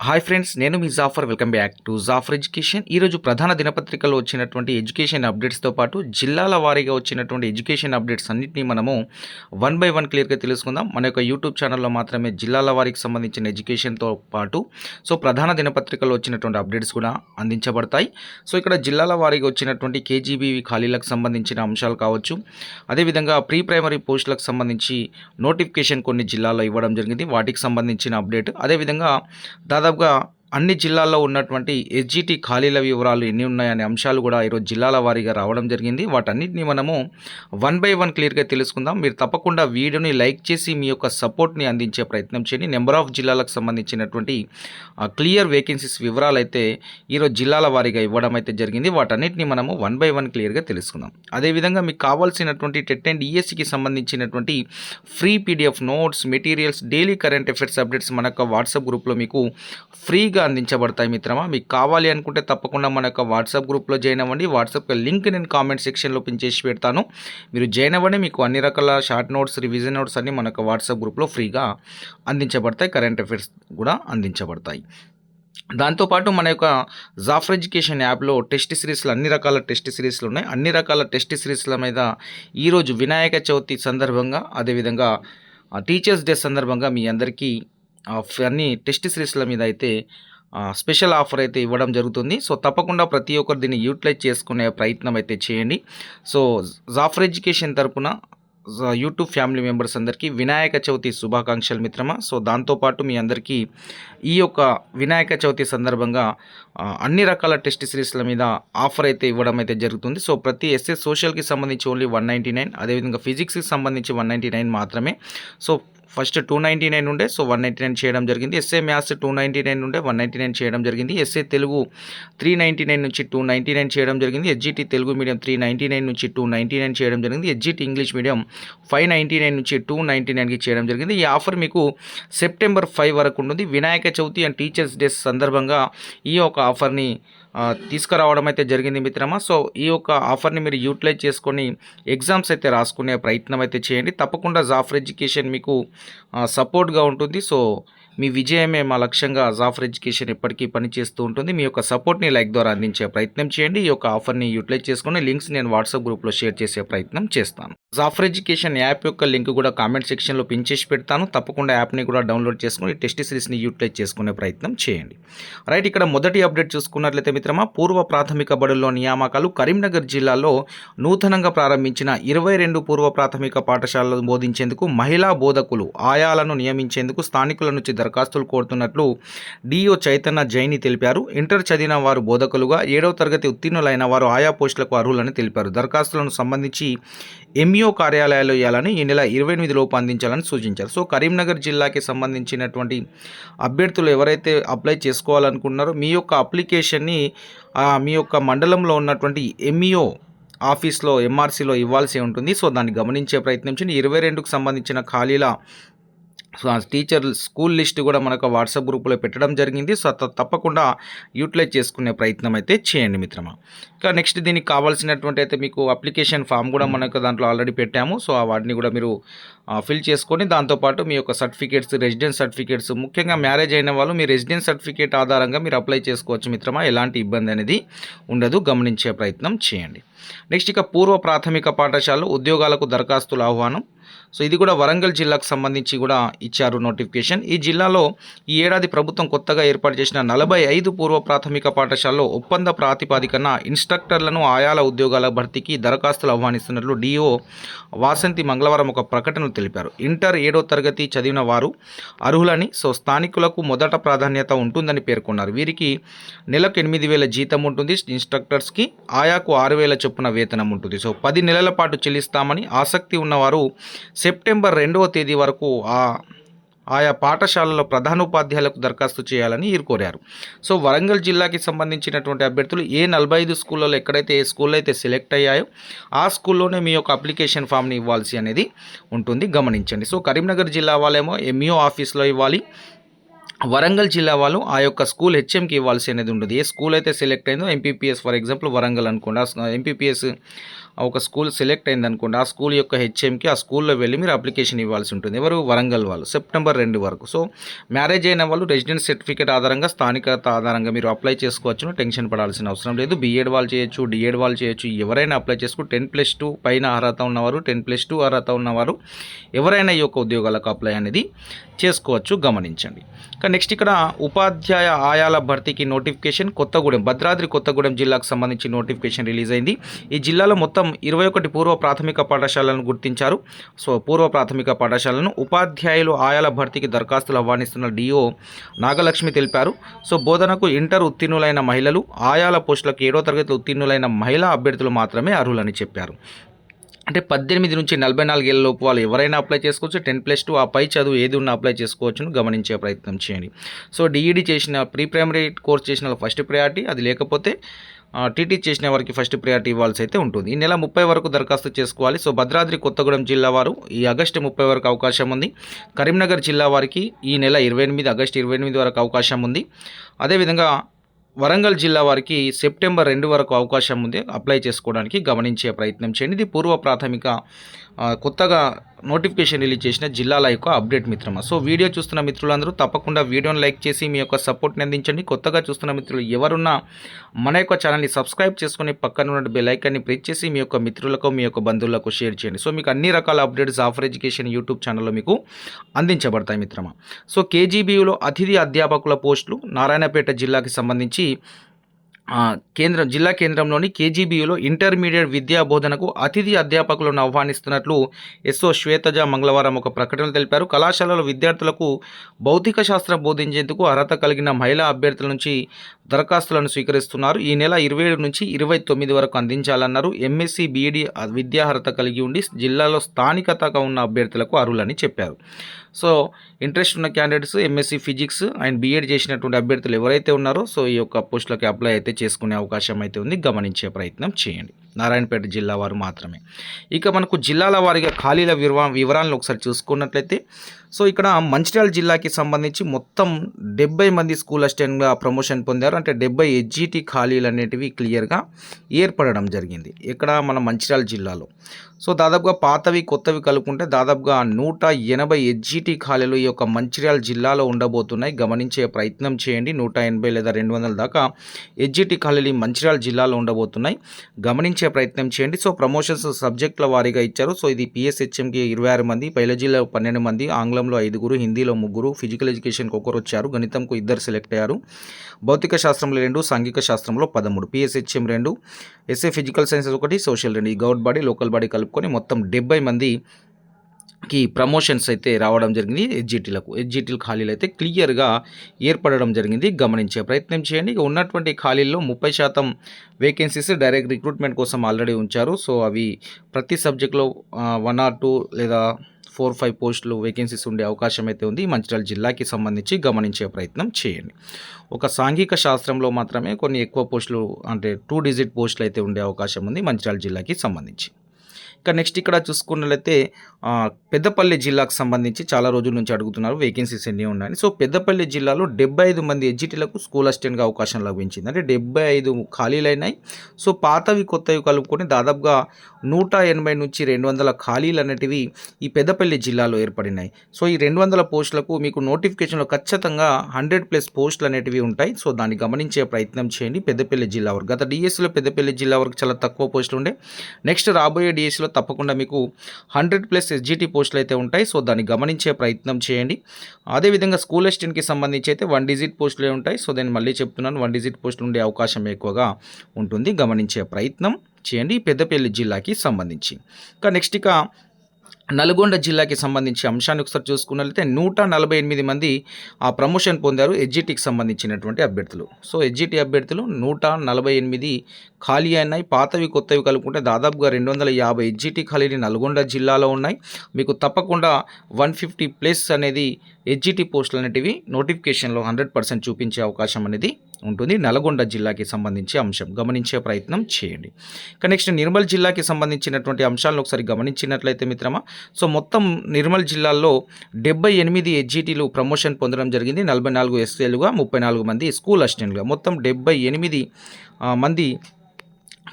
Hi friends నేను మీ Jafar. Welcome back to Jafar education. ఈరోజు ప్రధాన దినపత్రికలో వచ్చినటువంటి ఎడ్యుకేషన్ అప్డేట్స్తో పాటు జిల్లాల వారీగా వచ్చినటువంటి ఎడ్యుకేషన్ అప్డేట్స్ అన్నింటినీ మనము వన్ బై వన్ క్లియర్గా తెలుసుకుందాం. మన యొక్క యూట్యూబ్ ఛానల్లో మాత్రమే జిల్లాల వారికి సంబంధించిన ఎడ్యుకేషన్తో పాటు సో ప్రధాన దినపత్రికలో వచ్చినటువంటి అప్డేట్స్ కూడా అందించబడతాయి. సో ఇక్కడ జిల్లాల వారీగా వచ్చినటువంటి కేజీబీ ఖాళీలకు సంబంధించిన అంశాలు కావచ్చు. అదేవిధంగా ప్రీ ప్రైమరీ పోస్టులకు సంబంధించి నోటిఫికేషన్ కొన్ని జిల్లాల్లో ఇవ్వడం జరిగింది. వాటికి సంబంధించిన అప్డేట్. అదేవిధంగా దాదాపుగా అన్ని జిల్లాల్లో ఉన్నటువంటి ఎస్జిటి ఖాళీల వివరాలు ఎన్ని ఉన్నాయనే అంశాలు కూడా ఈరోజు జిల్లాల వారీగా రావడం జరిగింది. వాటన్నిటిని మనము వన్ బై వన్ క్లియర్గా తెలుసుకుందాం. మీరు తప్పకుండా వీడియోని లైక్ చేసి మీ యొక్క సపోర్ట్ని అందించే ప్రయత్నం చేయండి. నెంబర్ ఆఫ్ జిల్లాలకు సంబంధించినటువంటి క్లియర్ వేకెన్సీస్ వివరాలు అయితే ఈరోజు జిల్లాల వారీగా ఇవ్వడం అయితే జరిగింది. వాటన్నిటిని మనము వన్ బై వన్ క్లియర్గా తెలుసుకుందాం. అదేవిధంగా మీకు కావాల్సినటువంటి టెట్ అండ్ ఈఎస్సికి సంబంధించినటువంటి free PDF notes materials daily current affairs updates మన యొక్క వాట్సాప్ గ్రూప్లో మీకు ఫ్రీగా అందించబడతాయి మిత్రమా? మీకు కావాలి అనుకుంటే తప్పకుండా మన యొక్క వాట్సాప్ గ్రూప్లో జాయిన్ అవ్వండి. వాట్సాప్ లింక్ నేను కామెంట్ సెక్షన్లో పిన్ చేసి పెడతాను. మీరు జాయిన్ అవ్వండి. మీకు అన్ని రకాల షార్ట్ నోట్స్ రివిజన్ నోట్స్ అన్ని మన యొక్క వాట్సాప్ గ్రూప్లో ఫ్రీగా అందించబడతాయి. కరెంట్ అఫైర్స్ కూడా అందించబడతాయి. దాంతోపాటు మన యొక్క జాఫర్ ఎడ్యుకేషన్ యాప్లో టెస్ట్ సిరీస్లు అన్ని రకాల టెస్ట్ సిరీస్లు ఉన్నాయి. అన్ని రకాల టెస్ట్ సిరీస్ల మీద ఈరోజు వినాయక చవితి సందర్భంగా అదేవిధంగా టీచర్స్ డే సందర్భంగా మీ అందరికీ అన్ని టెస్ట్ సిరీస్ల మీద అయితే స్పెషల్ ఆఫర్ అయితే ఇవ్వడం జరుగుతుంది. సో తప్పకుండా ప్రతి ఒక్కరు దీన్ని యూటిలైజ్ చేసుకునే ప్రయత్నం అయితే చేయండి. సో జాఫర్ ఎడ్యుకేషన్ తరపున యూట్యూబ్ ఫ్యామిలీ మెంబర్స్ అందరికీ వినాయక చవితి శుభాకాంక్షలు మిత్రమా. సో దాంతోపాటు మీ అందరికీ ఈ యొక్క వినాయక చవితి సందర్భంగా అన్ని రకాల టెస్ట్ సిరీస్ల మీద ఆఫర్ అయితే ఇవ్వడం అయితే జరుగుతుంది. సో ప్రతి ఎస్ఎస్ సోషల్కి సంబంధించి ఓన్లీ వన్ నైంటీ నైన్ అదేవిధంగా ఫిజిక్స్కి సంబంధించి వన్ నైంటీ నైన్ మాత్రమే. So first two ninety nine ఉండే సో వన్ నైంటీ నైన్ చేయడం జరిగింది SA maths two ninety nine ఉండే వన్ నైంటీ నైన్ చేయడం జరిగింది SA Telugu three ninety nine నుంచి టూ నైంటీ నైన్ చేయడం జరిగింది SGT Telugu medium three ninety nine నుంచి టూ నైంటీ నైన్ చేయడం జరిగింది SGT English medium five ninety nine నుంచి టూ నైంటీ నైన్కి చేయడం జరిగింది ఈ ఆఫర్ మీకు సెప్టెంబర్ ఫైవ్ వరకు ఉంటుంది Vinayaka Chavithi and teachers day సందర్భంగా ఈ యొక్క ఆఫర్ని తీసుకురావడం అయితే జరిగింది మిత్రమా. సో ఈ యొక్క ఆఫర్ని మీరు యూటిలైజ్ చేసుకొని ఎగ్జామ్స్ అయితే రాసుకునే ప్రయత్నం అయితే చేయండి. తప్పకుండా జాఫర్ ఎడ్యుకేషన్ మీకు సపోర్ట్గా ఉంటుంది. సో మీ విజయమే మా లక్ష్యంగా జాఫర్ ఎడ్యుకేషన్ ఎప్పటికీ పనిచేస్తూ ఉంటుంది. మీ యొక్క సపోర్ట్ని లైక్ ద్వారా అందించే ప్రయత్నం చేయండి. ఈ యొక్క ఆఫర్ని యూటిలైజ్ చేసుకొని లింక్స్ నేను వాట్సాప్ గ్రూప్లో షేర్ చేసే ప్రయత్నం చేస్తాను. జాఫర్ ఎడ్యుకేషన్ యాప్ యొక్క లింక్ కూడా కామెంట్ సెక్షన్లో పిన్ చేసి పెడతాను. తప్పకుండా యాప్ని కూడా డౌన్లోడ్ చేసుకొని టెస్ట్ సిరీస్ని యూటిలైజ్ చేసుకునే ప్రయత్నం చేయండి. రైట్ ఇక్కడ మొదటి అప్డేట్ చూసుకున్నట్లయితే మిత్రమా పూర్వ ప్రాథమిక బడుల్లో నియామకాలు కరీంనగర్ జిల్లాలో నూతనంగా ప్రారంభించిన ఇరవై రెండు పూర్వ ప్రాథమిక పాఠశాలలు బోధించేందుకు మహిళా బోధకులు ఆయాలను నియమించేందుకు స్థానికుల నుంచి దరఖాస్తులు కోరుతున్నట్లు డిఓ చైతన్య జైని తెలిపారు. ఇంటర్ చదివిన వారు బోధకులుగా ఏడవ తరగతి ఉత్తీర్ణులైన వారు ఆయా పోస్టులకు అర్హులని తెలిపారు. దరఖాస్తులను సంబంధించి ఎంఈఓ కార్యాలయాలు ఇవ్వాలని ఈ నెల ఇరవై ఎనిమిది లోపు అందించాలని సూచించారు. సో కరీంనగర్ జిల్లాకి సంబంధించినటువంటి అభ్యర్థులు ఎవరైతే అప్లై చేసుకోవాలనుకుంటున్నారో మీ యొక్క అప్లికేషన్ని మీ యొక్క మండలంలో ఉన్నటువంటి ఎంఈఓ ఆఫీస్లో ఎంఆర్సీలో ఇవ్వాల్సి ఉంటుంది. సో దాన్ని గమనించే ప్రయత్నించండి ఇరవై రెండుకు సంబంధించిన ఖాళీల సో ఆ టీచర్ స్కూల్ లిస్ట్ కూడా మనకు వాట్సాప్ గ్రూప్లో పెట్టడం జరిగింది. సో తప్పకుండా యూటిలైజ్ చేసుకునే ప్రయత్నం అయితే చేయండి మిత్రమా. ఇంకా నెక్స్ట్ దీనికి కావాల్సినటువంటి అయితే మీకు అప్లికేషన్ ఫామ్ కూడా మనకు దాంట్లో ఆల్రెడీ పెట్టాము. సో ఆ వాటిని కూడా మీరు ఫిల్ చేసుకొని దాంతోపాటు మీ యొక్క సర్టిఫికేట్స్ రెసిడెన్స్ సర్టిఫికేట్స్ ముఖ్యంగా మ్యారేజ్ అయిన వాళ్ళు మీ రెసిడెన్స్ సర్టిఫికేట్ ఆధారంగా మీరు అప్లై చేసుకోవచ్చు మిత్రమా. ఎలాంటి ఇబ్బంది అనేది ఉండదు. గమనించే ప్రయత్నం చేయండి. నెక్స్ట్ ఇక పూర్వ ప్రాథమిక పాఠశాలలో ఉద్యోగాలకు దరఖాస్తుల ఆహ్వానం. సో ఇది కూడా వరంగల్ జిల్లాకు సంబంధించి కూడా ఇచ్చారు నోటిఫికేషన్. ఈ జిల్లాలో ఈ ఏడాది ప్రభుత్వం కొత్తగా ఏర్పాటు చేసిన నలభై ఐదు పూర్వ ప్రాథమిక పాఠశాలలో ఒప్పంద ప్రాతిపాదికన ఇన్స్ట్రక్టర్లను ఆయాల ఉద్యోగాల భర్తీకి దరఖాస్తులు ఆహ్వానిస్తున్నట్లు డిఓ వాసంతి మంగళవారం ఒక ప్రకటన తెలిపారు. ఇంటర్ ఏడో తరగతి చదివిన వారు అర్హులని సో స్థానికులకు మొదట ప్రాధాన్యత ఉంటుందని పేర్కొన్నారు. వీరికి నెలకు ఎనిమిది వేల జీతం ఉంటుంది ఇన్స్ట్రక్టర్స్కి ఆయాకు ఆరు వేల చొప్పున వేతనం ఉంటుంది. సో పది నెలల పాటు చెల్లిస్తామని ఆసక్తి ఉన్నవారు సెప్టెంబర్ రెండవ తేదీ వరకు ఆ ఆయా పాఠశాలలో ప్రధానోపాధ్యాయులకు దరఖాస్తు చేయాలని వీరు కోరారు. సో వరంగల్ జిల్లాకి సంబంధించినటువంటి అభ్యర్థులు ఏ నలభై ఐదు స్కూళ్ళలో ఎక్కడైతే ఏ స్కూల్లో అయితే సెలెక్ట్ అయ్యాయో ఆ స్కూల్లోనే మీ యొక్క అప్లికేషన్ ఫామ్ని ఇవ్వాల్సి అనేది ఉంటుంది. గమనించండి. సో కరీంనగర్ జిల్లా వాళ్ళేమో ఎంఈఓ ఆఫీస్లో ఇవ్వాలి. వరంగల్ జిల్లా వాళ్ళు ఆ యొక్క స్కూల్ హెచ్ఎంకి ఇవ్వాల్సి అనేది ఉండదు. ఏ స్కూల్ అయితే సెలెక్ట్ అయిందో ఎంపీపీఎస్ ఫర్ ఎగ్జాంపుల్ వరంగల్ అనుకోండి. ఎంపీపీఎస్ ఒక స్కూల్ సెలెక్ట్ అయిందనుకోండి ఆ స్కూల్ యొక్క హెచ్ఎంకి ఆ స్కూల్లో వెళ్ళి మీరు అప్లికేషన్ ఇవ్వాల్సి ఉంటుంది. ఎవరు? వరంగల్ వాళ్ళు సెప్టెంబర్ రెండు వరకు. సో మ్యారేజ్ అయిన వాళ్ళు రెసిడెన్స్ సర్టిఫికేట్ ఆధారంగా స్థానికత ఆధారంగా మీరు అప్లై చేసుకోవచ్చును టెన్షన్ పడాల్సిన అవసరం లేదు. బీఎడ్ వాళ్ళు చేయొచ్చు డిఎడ్ వాళ్ళు చేయొచ్చు ఎవరైనా అప్లై చేసుకో టెన్ ప్లస్ టూ పైన అర్హత ఉన్నవారు టెన్ ప్లస్ టూ అర్హత ఉన్నవారు ఎవరైనా ఈ యొక్క ఉద్యోగాలకు అప్లై అనేది చేసుకోవచ్చు గమనించండి. ఇక నెక్స్ట్ ఇక్కడ ఉపాధ్యాయ ఆయాల భర్తీకి నోటిఫికేషన్ కొత్తగూడెం భద్రాద్రి కొత్తగూడెం జిల్లాకు సంబంధించి నోటిఫికేషన్ రిలీజ్ అయింది. ఈ జిల్లాలో మొత్తం ఇరవై ఒకటి పూర్వ ప్రాథమిక పాఠశాలను గుర్తించారు. సో పూర్వ ప్రాథమిక పాఠశాలను ఉపాధ్యాయులు ఆయాల భర్తీకి దరఖాస్తులు ఆహ్వానిస్తున్న డిఓ నాగలక్ష్మి తెలిపారు. సో బోధనకు ఇంటర్ ఉత్తీర్ణులైన మహిళలు ఆయాల పోస్టులకు ఏడో తరగతి ఉత్తీర్ణులైన మహిళా అభ్యర్థులు మాత్రమే అర్హులని చెప్పారు. అంటే పద్దెనిమిది నుంచి నలభై నాలుగేళ్ళ లోపు వాళ్ళు ఎవరైనా అప్లై చేసుకోవచ్చు. టెన్ ప్లస్ టూ ఆ పై చదువు ఏది ఉన్నా అప్లై చేసుకోవచ్చును గమనించే ప్రయత్నం చేయండి. సో డిఈడి చేసిన ప్రీ ప్రైమరీ కోర్స్ చేసిన ఫస్ట్ ప్రయారిటీ అది లేకపోతే టీటీ చేసిన వారికి ఫస్ట్ ప్రయారిటీ ఇవ్వాల్సి అయితే ఉంటుంది. ఈ నెల ముప్పై వరకు దరఖాస్తు చేసుకోవాలి. సో భద్రాద్రి కొత్తగూడెం జిల్లా వారు ఈ ఆగస్టు ముప్పై వరకు అవకాశం ఉంది. కరీంనగర్ జిల్లా వారికి ఈ నెల ఇరవై ఎనిమిది ఆగస్టు ఇరవై ఎనిమిది వరకు అవకాశం ఉంది. అదేవిధంగా వరంగల్ జిల్లా వారికి సెప్టెంబర్ రెండు వరకు అవకాశం ఉంది. అప్లై చేసుకోవడానికి గమనించే ప్రయత్నం చేయండి. ఇది పూర్వ ప్రాథమిక కొత్తగా నోటిఫికేషన్ రిలీజ్ చేసిన జిల్లాల యొక్క అప్డేట్ మిత్రమా. సో వీడియో చూస్తున్న మిత్రులందరూ తప్పకుండా వీడియోని లైక్ చేసి మీ యొక్క సపోర్ట్ని అందించండి. కొత్తగా చూస్తున్న మిత్రులు ఎవరున్నా మన యొక్క ఛానల్ని సబ్స్క్రైబ్ చేసుకుని పక్కన ఉన్న బెల్ ఐకాన్ని ప్రెస్ చేసి మీ యొక్క మిత్రులకు మీ యొక్క బంధువులకు షేర్ చేయండి. సో మీకు అన్ని రకాల అప్డేట్స్ ఆఫర్ ఎడ్యుకేషన్ యూట్యూబ్ ఛానల్లో మీకు అందించబడతాయి మిత్రమా. సో కేజీబీయూలో అతిథి అధ్యాపకుల పోస్టులు నారాయణపేట జిల్లాకి సంబంధించి కేంద్రం జిల్లా కేంద్రంలోని కేజీబీయూలో ఇంటర్మీడియట్ విద్యా బోధనకు అతిథి అధ్యాపకులను ఆహ్వానిస్తున్నట్లు ఎస్ఓ శ్వేతజ మంగళవారం ఒక ప్రకటన తెలిపారు. కళాశాలలో విద్యార్థులకు భౌతిక శాస్త్రం బోధించేందుకు అర్హత కలిగిన మహిళా అభ్యర్థుల నుంచి దరఖాస్తులను స్వీకరిస్తున్నారు. ఈ నెల ఇరవై ఏడు నుంచి ఇరవై తొమ్మిది వరకు అందించాలన్నారు. ఎంఎస్సీ బీఈడి విద్యార్హత కలిగి ఉండి జిల్లాలో స్థానికతగా ఉన్న అభ్యర్థులకు అర్హులని చెప్పారు. సో ఇంట్రెస్ట్ ఉన్న candidates MSc physics and BEd చేసినటువంటి అభ్యర్థులు ఎవరైతే ఉన్నారో సో ఈ యొక్క పోస్టులకి అప్లై అయితే చేసుకునే అవకాశం అయితే ఉంది. గమనించే ప్రయత్నం చేయండి. నారాయణపేట జిల్లా వారు మాత్రమే. ఇక మనకు జిల్లాల వారిగా ఖాళీల వివరా వివరాలను ఒకసారి చూసుకున్నట్లయితే సో ఇక్కడ మంచిర్యాల జిల్లాకి సంబంధించి మొత్తం డెబ్బై మంది స్కూల్ అసిస్టెంట్గా ప్రమోషన్ పొందారు. అంటే డెబ్బై హెచ్జిటి ఖాళీలు అనేటివి క్లియర్గా ఏర్పడడం జరిగింది. ఇక్కడ మన మంచిర్యాల జిల్లాలో. సో దాదాపుగా పాతవి కొత్తవి కలుపుకుంటే దాదాపుగా నూట ఎనభై హెచ్జిటి ఖాళీలు ఈ యొక్క మంచిర్యాల జిల్లాలో ఉండబోతున్నాయి. గమనించే ప్రయత్నం చేయండి. నూట ఎనభై లేదా రెండు వందల దాకా హెచ్జిటి ఖాళీలు ఈ మంచిర్యాల జిల్లాలో ఉండబోతున్నాయి. గమనించే ప్రయత్నం చేయండి. సో ప్రమోషన్స్ సబ్జెక్టుల వారీగా ఇచ్చారు. సో ఇది పిఎస్హెచ్ఎంకి ఇరవై ఆరు మంది బయాలజీలో పన్నెండు మంది ఆంగ్లంలో ఐదుగురు హిందీలో ముగ్గురు ఫిజికల్ ఎడ్యుకేషన్కి ఒకరు వచ్చారు. గణితంకు ఇద్దరు సెలెక్ట్ అయ్యారు. భౌతిక శాస్త్రంలో రెండు సాంఘిక శాస్త్రంలో పదమూడు పిఎస్హెచ్ఎం రెండు ఎస్ఏ ఫిజికల్ సైన్సెస్ ఒకటి సోషల్ రెండు. ఈ గౌట్ బాడీ లోకల్ బాడీ కలుపుకొని మొత్తం డెబ్బై మంది కి ప్రమోషన్స్ అయితే రావడం జరిగింది హెచ్జిటీలకు హెచ్జిటీల ఖాళీలు అయితే క్లియర్గా ఏర్పడడం జరిగింది. గమనించే ప్రయత్నం చేయండి. ఇక ఉన్నటువంటి ఖాళీల్లో ముప్పై శాతం వేకెన్సీస్ డైరెక్ట్ రిక్రూట్మెంట్ కోసం ఆల్రెడీ ఉంచారు. సో అవి ప్రతి సబ్జెక్ట్లో వన్ ఆర్ టూ లేదా ఫోర్ ఫైవ్ పోస్టులు వేకెన్సీస్ ఉండే అవకాశం అయితే ఉంది. మంచిర్యాల జిల్లాకి సంబంధించి గమనించే ప్రయత్నం చేయండి. ఒక సాంఘిక శాస్త్రంలో మాత్రమే కొన్ని ఎక్కువ పోస్టులు అంటే టూ డిజిట్ పోస్టులు అయితే ఉండే అవకాశం ఉంది మంచిర్యాల జిల్లాకి సంబంధించి. ఇక నెక్స్ట్ ఇక్కడ చూసుకున్నట్లయితే పెద్దపల్లి జిల్లాకు సంబంధించి చాలా రోజుల నుంచి అడుగుతున్నారు వేకెన్సీస్ ఎన్ని ఉన్నాయని. సో పెద్దపల్లి జిల్లాలో డెబ్బై ఐదు మంది ఎడ్జిటీలకు స్కూల్ అసిస్టెంట్గా అవకాశం లభించింది. అంటే డెబ్బై ఐదు ఖాళీలైనాయి. సో పాతవి కొత్తవి కలుపుకొని దాదాపుగా నూట ఎనభై నుంచి రెండు వందల ఖాళీలు అనేటివి ఈ పెద్దపల్లి జిల్లాలో ఏర్పడినాయి. సో ఈ రెండు వందల పోస్టులకు మీకు నోటిఫికేషన్లో ఖచ్చితంగా హండ్రెడ్ ప్లస్ పోస్టులు అనేటివి ఉంటాయి. సో దాన్ని గమనించే ప్రయత్నం చేయండి. పెద్దపల్లి జిల్లా వరకు. గత డిఎస్సిలో పెద్దపల్లి జిల్లా వరకు చాలా తక్కువ పోస్టులు ఉండే. నెక్స్ట్ రాబోయే డిఎస్సిలో తప్పకుండా మీకు హండ్రెడ్ ప్లస్ ఎస్జిటి పోస్టులు అయితే ఉంటాయి. సో దాన్ని గమనించే ప్రయత్నం చేయండి. అదేవిధంగా స్కూల్ అసిస్టెంట్కి సంబంధించి అయితే వన్ డిజిట్ పోస్టులే ఉంటాయి. సో నేను మళ్ళీ చెప్తున్నాను వన్ డిజిట్ పోస్టులు ఉండే అవకాశం ఎక్కువగా ఉంటుంది. గమనించే ప్రయత్నం చేయండి. పెద్దపల్లి జిల్లాకి సంబంధించి. ఇంకా నెక్స్ట్ ఇక నల్గొండ జిల్లాకి సంబంధించి అంశాన్ని ఒకసారి చూసుకున్నట్లయితే నూట నలభై ఎనిమిది మంది ఆ ప్రమోషన్ పొందారు ఎడ్జిటీకి సంబంధించినటువంటి అభ్యర్థులు. సో ఎడ్జిటీ అభ్యర్థులు నూట నలభై ఎనిమిది ఖాళీ అయినాయి. పాతవి కొత్తవి కలుపుకుంటే దాదాపుగా రెండు వందల యాభై ఎడ్జిటీ ఖాళీలు నల్గొండ జిల్లాలో ఉన్నాయి. మీకు తప్పకుండా వన్ ఫిఫ్టీ ప్లస్ అనేది ఎడ్జిటీ పోస్టులు అనేటివి నోటిఫికేషన్లో హండ్రెడ్ పర్సెంట్ చూపించే అవకాశం అనేది ఉంటుంది. నల్గొండ జిల్లాకి సంబంధించి అంశం. గమనించే ప్రయత్నం చేయండి. ఇక నెక్స్ట్ నిర్మల్ జిల్లాకి సంబంధించినటువంటి అంశాలను ఒకసారి గమనించినట్లయితే మిత్రమా సో మొత్తం నిర్మల్ జిల్లాలో డెబ్బై ఎనిమిది ఎడ్జిటీలు ప్రమోషన్ పొందడం జరిగింది. నలభై నాలుగు ఎస్ఏలుగా ముప్పై నాలుగు మంది స్కూల్ అసిస్టెంట్లుగా. మొత్తం డెబ్బై ఎనిమిది మంది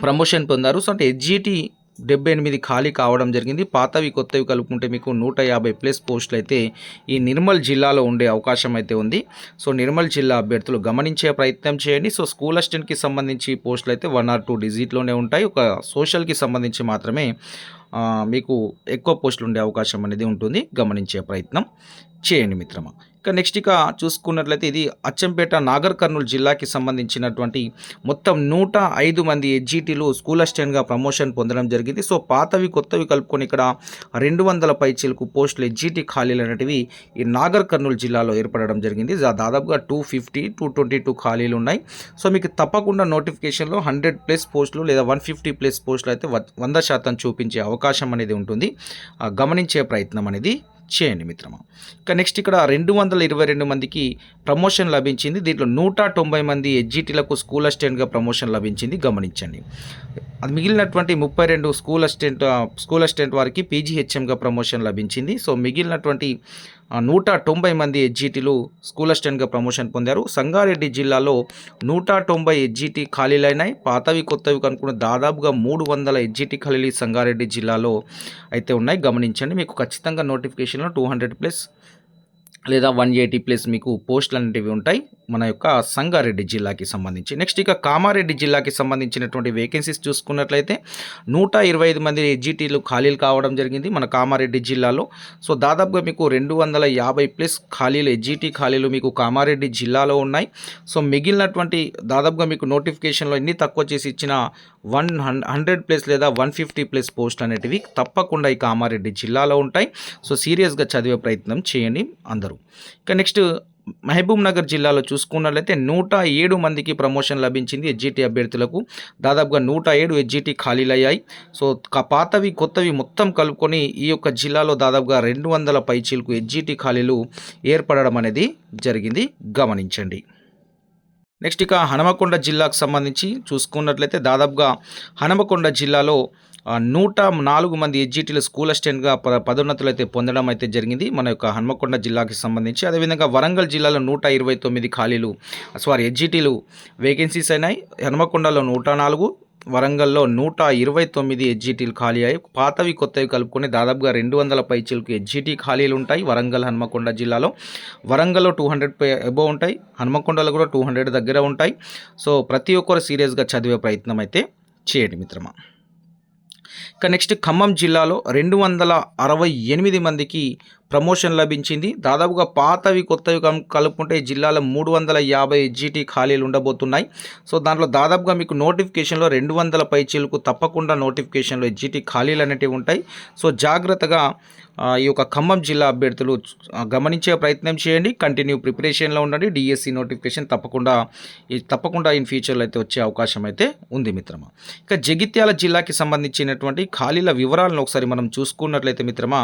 ప్రమోషన్ పొందారు. సో అంటే ఎడ్జిటీ డెబ్బై ఎనిమిది ఖాళీ కావడం జరిగింది. పాతవి కొత్తవి కలుపుకుంటే మీకు నూట యాభై ప్లస్ పోస్టులు అయితే ఈ నిర్మల్ జిల్లాలో ఉండే అవకాశం అయితే ఉంది. సో నిర్మల్ జిల్లా అభ్యర్థులు గమనించే ప్రయత్నం చేయండి. సో స్కూల్ అసిస్టెంట్కి సంబంధించి పోస్టులు అయితే వన్ ఆర్ టూ డిజిట్లోనే ఉంటాయి. ఒక సోషల్కి సంబంధించి మాత్రమే మీకు ఎక్కువ పోస్టులు ఉండే అవకాశం అనేది ఉంటుంది. గమనించే ప్రయత్నం. చేయండి మిత్రమా. ఇక నెక్స్ట్ ఇక చూసుకున్నట్లయితే ఇది అచ్చంపేట నాగర్ కర్నూలు జిల్లాకి సంబంధించినటువంటి మొత్తం నూట ఐదు మంది ఎడ్జిటీలు స్కూల్ అసిస్టెంట్గా ప్రమోషన్ పొందడం జరిగింది. సో పాతవి కొత్తవి కలుపుకొని ఇక్కడ రెండు వందల పైచీలకు పోస్టులు ఎడ్జిటీ ఖాళీలు అనేటివి ఈ నాగర్ కర్నూలు జిల్లాలో ఏర్పడడం జరిగింది. దాదాపుగా two fifty two twenty two ఖాళీలు ఉన్నాయి. సో మీకు తప్పకుండా నోటిఫికేషన్లో హండ్రెడ్ ప్లస్ పోస్టులు లేదా వన్ ఫిఫ్టీ ప్లస్ పోస్టులు అయితే వంద శాతం చూపించే అవకాశం అనేది ఉంటుంది. గమనించే ప్రయత్నం అనేది చేయండి మిత్రమా ఇక నెక్స్ట్ ఇక్కడ రెండు వందల ఇరవై రెండు మందికి ప్రమోషన్ లభించింది. దీంట్లో నూట తొంభై మంది ఎడ్జిటీలకు స్కూల్ అసిస్టెంట్గా ప్రమోషన్ లభించింది. గమనించండి. అది మిగిలినటువంటి ముప్పై రెండు స్కూల్ అసిస్టెంట్ స్కూల్ అసిస్టెంట్ వారికి పీజీహెచ్ఎంగా ప్రమోషన్ లభించింది. సో మిగిలినటువంటి నూట తొంభై మంది ఎడ్జిటీలు స్కూల్ అసిస్టెంట్గా ప్రమోషన్ పొందారు. సంగారెడ్డి జిల్లాలో నూట తొంభై ఎడ్జిటీ ఖాళీలైనాయి. పాతవి కొత్తవి కనుక్కున్న దాదాపుగా మూడు వందల ఎడ్జిటీ ఖాళీలు సంగారెడ్డి జిల్లాలో అయితే ఉన్నాయి. గమనించండి మీకు ఖచ్చితంగా నోటిఫికేషన్లో టూ హండ్రెడ్ ప్లస్ లేదా వన్ ఎయిటీ ప్లస్ మీకు పోస్టులు అనేటివి ఉంటాయి మన యొక్క సంగారెడ్డి జిల్లాకి సంబంధించి. నెక్స్ట్ ఇక కామారెడ్డి జిల్లాకి సంబంధించినటువంటి వేకెన్సీస్ చూసుకున్నట్లయితే నూట ఇరవై ఐదు మంది ఎడ్జిటీలు ఖాళీలు కావడం జరిగింది మన కామారెడ్డి జిల్లాలో. సో దాదాపుగా మీకు రెండు వందల యాభై ప్లస్ ఖాళీలు ఎడ్జిటీ ఖాళీలు మీకు కామారెడ్డి జిల్లాలో ఉన్నాయి. సో మిగిలినటువంటి దాదాపుగా మీకు నోటిఫికేషన్లో ఎన్ని తక్కువ చేసి ఇచ్చిన వన్ హండ్రెడ్ ప్లస్ లేదా వన్ ఫిఫ్టీ ప్లస్ పోస్ట్ అనేటివి తప్పకుండా ఈ కామారెడ్డి జిల్లాలో ఉంటాయి. సో సీరియస్గా చదివే ప్రయత్నం చేయండి అందరూ. ఇక నెక్స్ట్ మహబూబ్ నగర్ జిల్లాలో చూసుకున్నట్లయితే నూట ఏడు మందికి ప్రమోషన్ లభించింది ఎస్జిటి అభ్యర్థులకు. దాదాపుగా నూట ఏడు ఎస్జిటి ఖాళీలు అయ్యాయి సో పాతవి కొత్తవి మొత్తం కలుపుకొని ఈ యొక్క జిల్లాలో దాదాపుగా రెండు వందల పైచీలకు ఎస్జిటి ఖాళీలు ఏర్పడడం అనేది జరిగింది. గమనించండి. నెక్స్ట్ ఇక హనుమకొండ జిల్లాకు సంబంధించి చూసుకున్నట్లయితే దాదాపుగా హనుమకొండ జిల్లాలో నూట నాలుగు మంది ఎడ్జిటీలు స్కూల్ అసిస్టెంట్గా ప పదోన్నతులు అయితే పొందడం అయితే జరిగింది. మన యొక్క హనుమకొండ జిల్లాకి సంబంధించి. అదేవిధంగా వరంగల్ జిల్లాలో నూట ఇరవై తొమ్మిది ఖాళీలు సారీ ఎడ్జిటీలు వేకెన్సీస్ అయినాయి. హనుమకొండలో నూట నాలుగు వరంగల్లో నూట ఇరవై తొమ్మిది ఎడ్జిటీలు ఖాళీ అయ్యి పాతవి కొత్తవి కలుపుకొని దాదాపుగా రెండు వందల పైచీలకు ఎడ్జిటీ ఖాళీలు ఉంటాయి. వరంగల్ హనుమకొండ జిల్లాలో వరంగల్లో టూ హండ్రెడ్ పై అబోవ్ ఉంటాయి. హనుమకొండలో కూడా టూ హండ్రెడ్ దగ్గర ఉంటాయి. సో ప్రతి ఒక్కరు సీరియస్గా చదివే ప్రయత్నం అయితే చేయండి మిత్రమా. ఇక నెక్స్ట్ ఖమ్మం జిల్లాలో రెండు వందల అరవై ఎనిమిది మందికి ప్రమోషన్ లభించింది. దాదాపుగా పాతవి కొత్తవి కలుపుకుంటే ఈ జిల్లాలో మూడు వందల యాభై జీటీ ఖాళీలు ఉండబోతున్నాయి. సో దాంట్లో దాదాపుగా మీకు నోటిఫికేషన్లో రెండు వందల పైచీలకు తప్పకుండా నోటిఫికేషన్లో జీటీ ఖాళీలు అనేటివి ఉంటాయి. సో జాగ్రత్తగా ఈ యొక్క ఖమ్మం జిల్లా అభ్యర్థులు గమనించే ప్రయత్నం చేయండి. కంటిన్యూ ప్రిపరేషన్లో ఉండండి. డిఎస్సి నోటిఫికేషన్ తప్పకుండా తప్పకుండా ఇన్ ఫ్యూచర్లో అయితే వచ్చే అవకాశం అయితే ఉంది మిత్రమా. ఇక జగిత్యాల జిల్లాకి సంబంధించినటువంటి ఖాళీల వివరాలను ఒకసారి మనం చూసుకున్నట్లయితే మిత్రమా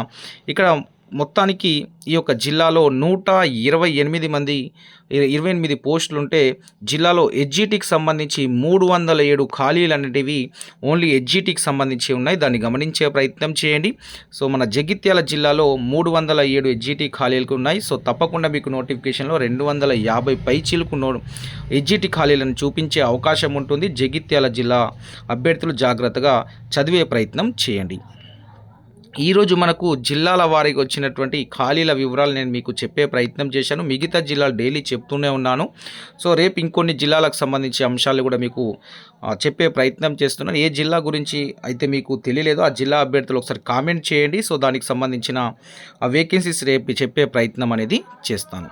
ఇక్కడ మొత్తానికి ఈ యొక్క జిల్లాలో నూట ఇరవై ఎనిమిది మంది ఇరవై ఎనిమిది పోస్టులుంటే జిల్లాలో ఎడ్జిటీకి సంబంధించి మూడు వందల ఏడు ఖాళీలు అనేటివి ఓన్లీ ఎడ్జిటీకి సంబంధించి ఉన్నాయి. దాన్ని గమనించే ప్రయత్నం చేయండి. సో మన జగిత్యాల జిల్లాలో మూడు వందల ఏడు ఎడ్జిటీ ఖాళీలకు ఉన్నాయి. సో తప్పకుండా మీకు నోటిఫికేషన్లో రెండు వందల యాభై పైచీలకు నో ఎడ్జిటీ ఖాళీలను చూపించే అవకాశం ఉంటుంది. జగిత్యాల జిల్లా అభ్యర్థులు జాగ్రత్తగా చదివే ప్రయత్నం చేయండి. ఈరోజు మనకు జిల్లాల వారీగా వచ్చినటువంటి ఖాళీల వివరాలు నేను మీకు చెప్పే ప్రయత్నం చేశాను. మిగతా జిల్లాలు డైలీ చెప్తూనే ఉన్నాను. సో రేపు ఇంకొన్ని జిల్లాలకు సంబంధించి అంశాలు కూడా మీకు చెప్పే ప్రయత్నం చేస్తున్నాను ఏ జిల్లా గురించి అయితే మీకు తెలియలేదో ఆ జిల్లా అభ్యర్థులు ఒకసారి కామెంట్ చేయండి. సో దానికి సంబంధించిన ఆ వేకెన్సీస్ రేపు చెప్పే ప్రయత్నం అనేది చేస్తాను.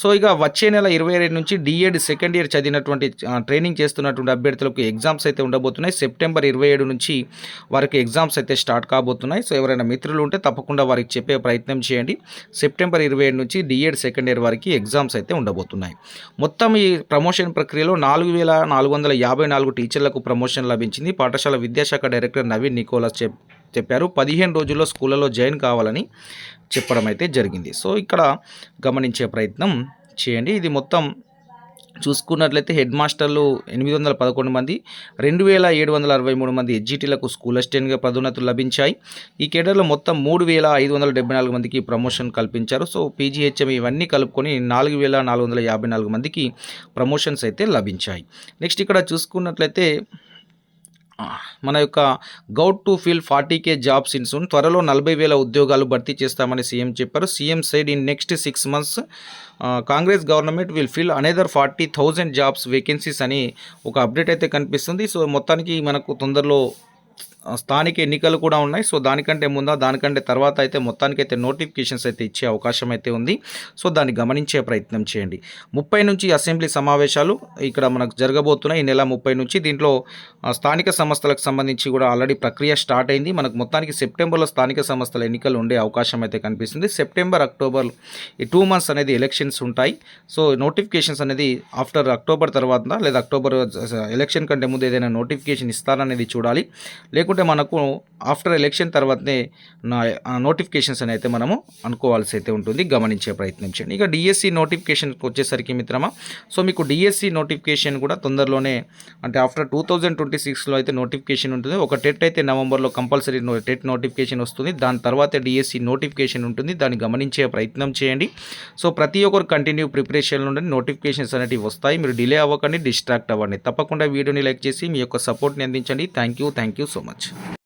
సో ఇక వచ్చే నెల ఇరవై రెండు నుంచి డిఎడ్ సెకండ్ ఇయర్ చదివినటువంటి ట్రైనింగ్ చేస్తున్నటువంటి అభ్యర్థులకు ఎగ్జామ్స్ అయితే ఉండబోతున్నాయి. సెప్టెంబర్ ఇరవై ఏడు నుంచి వారికి ఎగ్జామ్స్ అయితే స్టార్ట్ కాబోతున్నాయి. సో ఎవరైనా మిత్రులు ఉంటే తప్పకుండా వారికి చెప్పే ప్రయత్నం చేయండి. సెప్టెంబర్ ఇరవై ఏడు నుంచి డిఎడ్ సెకండ్ ఇయర్ వారికి ఎగ్జామ్స్ అయితే ఉండబోతున్నాయి. మొత్తం ఈ ప్రమోషన్ ప్రక్రియలో నాలుగు వేల నాలుగు వందల యాభై నాలుగు టీచర్ టీచర్లకు ప్రమోషన్ లభించింది. పాఠశాల విద్యాశాఖ డైరెక్టర్ నవీన్ నికోలస్ చెప్ చెప్పారు. పదిహేను రోజుల్లో స్కూళ్ళలో జాయిన్ కావాలని చెప్పడం అయితే జరిగింది. సో ఇక్కడ గమనించే ప్రయత్నం చేయండి. ఇది మొత్తం చూసుకున్నట్లయితే హెడ్ మాస్టర్లు ఎనిమిది వందల పదకొండు మంది రెండు వేల ఏడు వందల అరవై మూడు మంది ఎడ్జిటీలకు స్కూల్ అసిస్టెంట్గా పదోన్నతులు లభించాయి. ఈ కేడర్లో మొత్తం మూడు వేల ఐదు వందల డెబ్బై నాలుగు మందికి ప్రమోషన్ కల్పించారు. సో పీజీహెచ్ఎం ఇవన్నీ కలుపుకొని నాలుగు వేల నాలుగు వందల యాభై నాలుగు మందికి ప్రమోషన్స్ అయితే లభించాయి. నెక్స్ట్ ఇక్కడ చూసుకున్నట్లయితే మన యొక్క govt to fill forty K jobs in soon త్వరలో నలభై వేల ఉద్యోగాలు భర్తీ చేస్తామని సీఎం చెప్పారు. CM side in next six months Congress government will fill another forty thousand jobs vacancies అని ఒక అప్డేట్ అయితే కనిపిస్తుంది. సో మొత్తానికి మనకు తొందరలో స్థానిక ఎన్నికలు కూడా ఉన్నాయి. సో దానికంటే ముందా దానికంటే తర్వాత అయితే మొత్తానికైతే నోటిఫికేషన్స్ అయితే ఇచ్చే అవకాశం అయితే ఉంది. సో దాన్ని గమనించే ప్రయత్నం చేయండి. ముప్పై నుంచి అసెంబ్లీ సమావేశాలు ఇక్కడ మనకు జరగబోతున్నాయి. ఈ నెల ముప్పై నుంచి దీంట్లో స్థానిక సంస్థలకు సంబంధించి కూడా ఆల్రెడీ ప్రక్రియ స్టార్ట్ అయింది. మనకు మొత్తానికి సెప్టెంబర్లో స్థానిక సంస్థల ఎన్నికలు ఉండే అవకాశం అయితే కనిపిస్తుంది. సెప్టెంబర్ అక్టోబర్ ఈ టూ మంత్స్ అనేది ఎలక్షన్స్ ఉంటాయి. సో నోటిఫికేషన్స్ అనేది ఆఫ్టర్ అక్టోబర్ తర్వాత లేదా అక్టోబర్ ఎలక్షన్ కంటే ముందు ఏదైనా నోటిఫికేషన్ ఇస్తారనేది చూడాలి. లేకుంటే మనకు ఆఫ్టర్ ఎలక్షన్ తర్వాతనే నా నోటిఫికేషన్స్ అని అయితే మనము అనుకోవాల్సి అయితే ఉంటుంది. గమనించే ప్రయత్నం చేయండి. ఇక డిఎస్సి నోటిఫికేషన్కి వచ్చేసరికి మిత్రమా సో మీకు డిఎస్సి నోటిఫికేషన్ కూడా తొందరలోనే అంటే ఆఫ్టర్ టూ థౌజండ్ ట్వంటీ సిక్స్లో అయితే నోటిఫికేషన్ ఉంటుంది. ఒక టెట్ అయితే నవంబర్లో కంపల్సరీ టెట్ నోటిఫికేషన్ వస్తుంది. దాని తర్వాత డిఎస్సి నోటిఫికేషన్ ఉంటుంది. దాన్ని గమనించే ప్రయత్నం చేయండి. సో ప్రతి ఒక్కరు కంటిన్యూ ప్రిపరేషన్ నుండి నోటిఫికేషన్స్ అనేవి వస్తాయి. మీరు డిలే అవ్వకండి డిస్ట్రాక్ట్ అవ్వండి. తప్పకుండా వీడియోని లైక్ చేసి మీ యొక్క సపోర్ట్ని అందించండి. Thank you thank you so much much